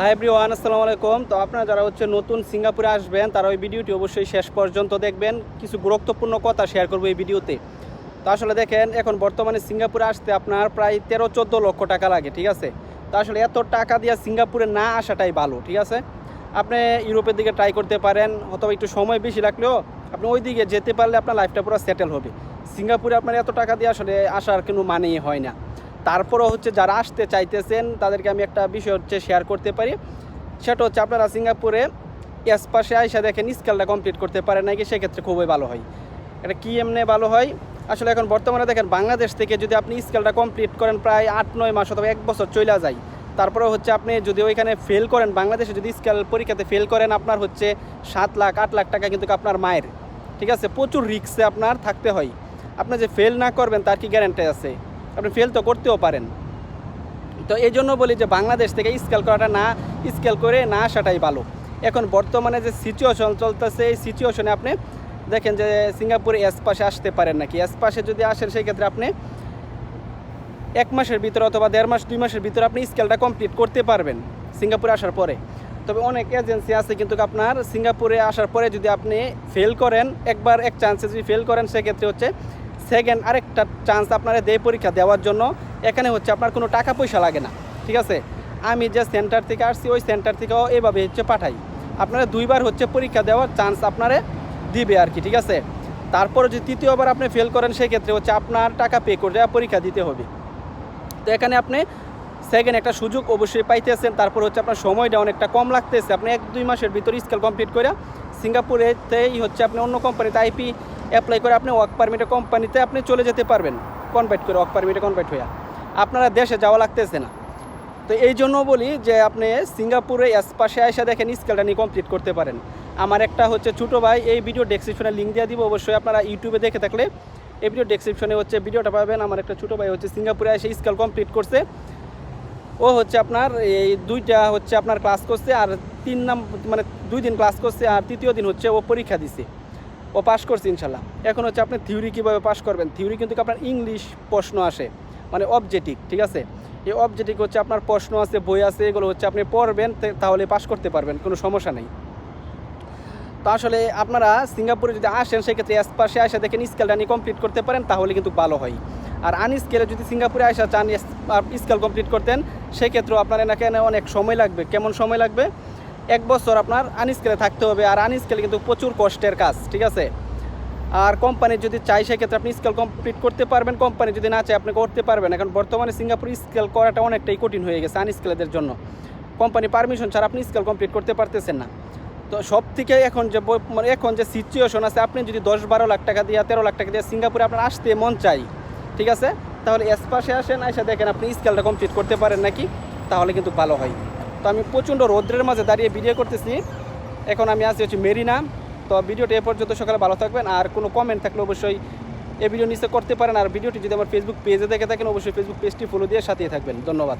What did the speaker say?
Hi everyone আসসালামু আলাইকুম। তো আপনারা যারা হচ্ছে নতুন সিঙ্গাপুরে আসবেন, তারা ওই ভিডিওটি অবশ্যই শেষ পর্যন্ত দেখবেন। কিছু গুরুত্বপূর্ণ কথা শেয়ার করব এই ভিডিওতে। তো আসলে দেখেন, এখন বর্তমানে সিঙ্গাপুরে আসতে আপনার প্রায় তেরো, চোদ্দ লক্ষ টাকা লাগে, ঠিক আছে? তো আসলে এত টাকা দিয়ে সিঙ্গাপুরে না আসাটাই ভালো, ঠিক আছে? আপনি ইউরোপের দিকে ট্রাই করতে পারেন, অথবা একটু সময় বেশি লাগলেও আপনি ওই দিকে যেতে পারলে আপনার লাইফটা পুরো সেটেল হবে। সিঙ্গাপুরে আপনার এত টাকা দিয়ে আসলে আসার কোনো মানেই হয় না। তারপরও হচ্ছে যারা আসতে চাইতেছেন, তাদেরকে আমি একটা বিষয় হচ্ছে শেয়ার করতে পারি। সেটা হচ্ছে আপনারা সিঙ্গাপুরে এস পাশে আইসা দেখেন স্কেলটা কমপ্লিট করতে পারে নাকি, সেক্ষেত্রে খুবই ভালো হয়। এটা কি এমনি ভালো হয়? আসলে এখন বর্তমানে দেখেন বাংলাদেশ থেকে যদি আপনি স্কেলটা কমপ্লিট করেন প্রায় আট, নয় মাস অথবা এক বছর চলে যায়। তারপরে হচ্ছে আপনি যদি ওইখানে ফেল করেন, বাংলাদেশে যদি স্কেল পরীক্ষাতে ফেল করেন, আপনার হচ্ছে সাত লাখ, আট লাখ টাকা কিন্তু আপনার মায়ের। ঠিক আছে? প্রচুর রিক্সে আপনার থাকতে হয়। আপনি যে ফেল না করবেন, তার কি গ্যারান্টি আছে? আপনি ফেল তো করতেও পারেন। তো এই জন্য বলি যে বাংলাদেশ থেকে স্কেল করাটা না স্কেল করে না আসাটাই ভালো। এখন বর্তমানে যে সিচুয়েশন চলতেছে, এই সিচুয়েশনে আপনি দেখেন যে সিঙ্গাপুরে এস পাশে আসতে পারেন নাকি? এস পাশে যদি আসেন সেই ক্ষেত্রে আপনি এক মাসের ভিতরে অথবা দেড় মাস, দুই মাসের ভিতরে আপনি স্কেলটা কমপ্লিট করতে পারবেন সিঙ্গাপুরে আসার পরে। তবে অনেক এজেন্সি আছে কিন্তু আপনার সিঙ্গাপুরে আসার পরে যদি আপনি ফেল করেন, একবার এক চান্সে যদি ফেল করেন, সেক্ষেত্রে হচ্ছে সেকেন্ড আরেকটা চান্স আপনারা দেয় পরীক্ষা দেওয়ার জন্য। এখানে হচ্ছে আপনার কোনো টাকা পয়সা লাগে না, ঠিক আছে? আমি যে সেন্টার থেকে আসছি, ওই সেন্টার থেকেও এভাবে হচ্ছে পাঠাই। আপনারা দুইবার হচ্ছে পরীক্ষা দেওয়ার চান্স আপনারা দিবে আর কি, ঠিক আছে? তারপরে যদি তৃতীয়বার আপনি ফেল করেন, সেক্ষেত্রে হচ্ছে আপনার টাকা পে করে পরীক্ষা দিতে হবে। তো এখানে আপনি সেকেন্ড একটা সুযোগ অবশ্যই পাইতেছেন। তারপর হচ্ছে আপনার সময়টা অনেকটা কম লাগতেছে। আপনি এক দুই মাসের ভিতরে স্কেল কমপ্লিট করে সিঙ্গাপুরেতেই হচ্ছে আপনি অন্য কোম্পানিতে আইপি অ্যাপ্লাই করে আপনি ওয়ার্ক পারমিটে কোম্পানিতে আপনি চলে যেতে পারবেন কনভার্ট করে ওয়ার্ক পারমিটে কনভার্ট হয়ে আপনারা দেশে যাওয়া লাগতেছে না। তো এই জন্য বলি যে আপনি সিঙ্গাপুরে এস পাশে এসে দেখেন স্কেলটা নিয়ে কমপ্লিট করতে পারেন। আমার একটা হচ্ছে ছোটো ভাই, এই ভিডিও ডেসক্রিপশনে লিঙ্ক দিয়ে দিব, অবশ্যই আপনারা ইউটিউবে দেখে থাকলে এই ভিডিও ডেসক্রিপশনে হচ্ছে ভিডিওটা পাবেন। আমার একটা ছোটো ভাই হচ্ছে সিঙ্গাপুরে এসে স্কেল কমপ্লিট করছে। ও হচ্ছে আপনার এই দুইটা হচ্ছে আপনার ক্লাস করছে আর তিন নাম মানে দুই দিন ক্লাস করছে আর তৃতীয় দিন হচ্ছে ও পরীক্ষা দিছে। ও পাশ করছে ইনশাল্লাহ। এখন হচ্ছে আপনি থিওরি কীভাবে পাশ করবেন? থিওরি কিন্তু আপনার ইংলিশ প্রশ্ন আসে মানে অবজেক্টিভ ঠিক আছে? এই অবজেক্টিভ হচ্ছে আপনার প্রশ্ন আছে, বই আছে, এগুলো হচ্ছে আপনি পড়বেন তাহলে পাশ করতে পারবেন, কোনো সমস্যা নেই। তো আসলে আপনারা সিঙ্গাপুরে যদি আসেন, সেক্ষেত্রে পাশে আসে দেখেন স্কেলটা নিয়ে কমপ্লিট করতে পারেন, তাহলে কিন্তু ভালো হয়। আর আন স্কেলে যদি সিঙ্গাপুরে আসা চান স্কেল কমপ্লিট করতেন, সেক্ষেত্রেও আপনার এনাকে অনেক সময় লাগবে। কেমন সময় লাগবে? এক বছর আপনার আনস্কেলে থাকতে হবে, আর আনস্কেলে কিন্তু প্রচুর কষ্টের কাজ, ঠিক আছে? আর কোম্পানি যদি চাই সেক্ষেত্রে আপনি স্কেল কমপ্লিট করতে পারবেন কোম্পানি যদি না চায়, আপনি করতে পারবেন। এখন বর্তমানে সিঙ্গাপুর স্কেল করাটা অনেকটাই কঠিন হয়ে গেছে আনস্কেলেদের জন্য। কোম্পানি পারমিশন ছাড়া আপনি স্কেল কমপ্লিট করতে পারতেছেন না। তো সব থেকে এখন যে মানে এখন যে সিচুয়েশন আছে, আপনি যদি দশ বারো লাখ টাকা দিয়ে, তেরো লাখ টাকা দিয়ে সিঙ্গাপুরে আপনার আসতে মন চাই ঠিক আছে? তাহলে এস পাশে আসেন, এসে দেখেন আপনি স্কেলটা কমপ্লিট করতে পারেন নাকি? তাহলে কিন্তু ভালো হয়। তো আমি প্রচণ্ড রৌদ্রের মাঝে দাঁড়িয়ে ভিডিও করতেছি। এখন আমি আসি হচ্ছে মেরিনা। তো ভিডিওটি এ পর্যন্ত সকালে ভালো থাকবেন। আর কোনো কমেন্ট থাকলে অবশ্যই এই ভিডিও নিচে করতে পারেন। আর ভিডিওটি যদি আমার ফেসবুক পেজে দেখে থাকেন, অবশ্যই ফেসবুক পেজটি ফলো দিয়ে সাথে থাকবেন। ধন্যবাদ।